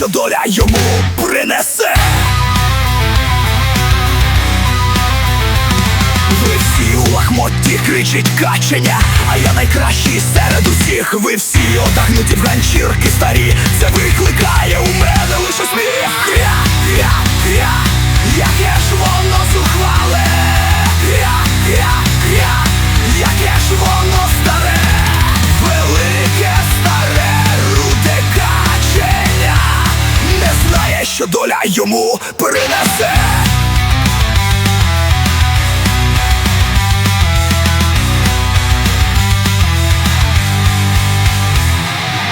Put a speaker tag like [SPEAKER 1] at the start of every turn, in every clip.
[SPEAKER 1] що доля йому принесе. Ви всі у лахмотті кричить качення, а я найкращий серед усіх. Ви всі отагнуті в ганчірки старі. Це викликає що доля йому принесе.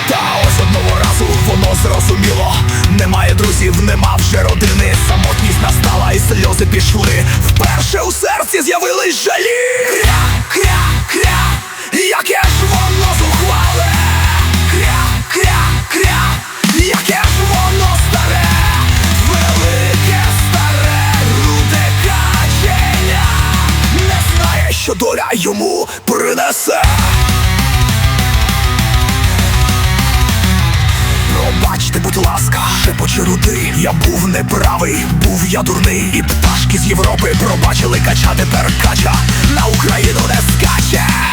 [SPEAKER 1] Та ось одного разу воно зрозуміло. Немає друзів, нема вже родини. Самотність настала і сльози пішли. Вперше у серці з'явились жалі що доля йому принесе. Пробачте, будь ласка, шепоче руди. Я був неправий, був я дурний. І пташки з Європи пробачили кача Тепер кача на Україну не скаче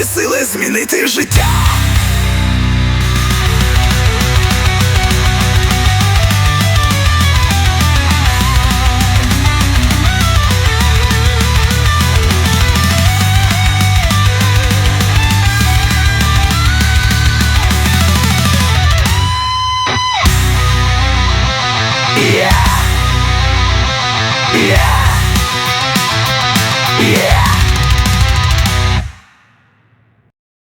[SPEAKER 1] тобі сили змінити життя. Yeah. Yeah. Yeah.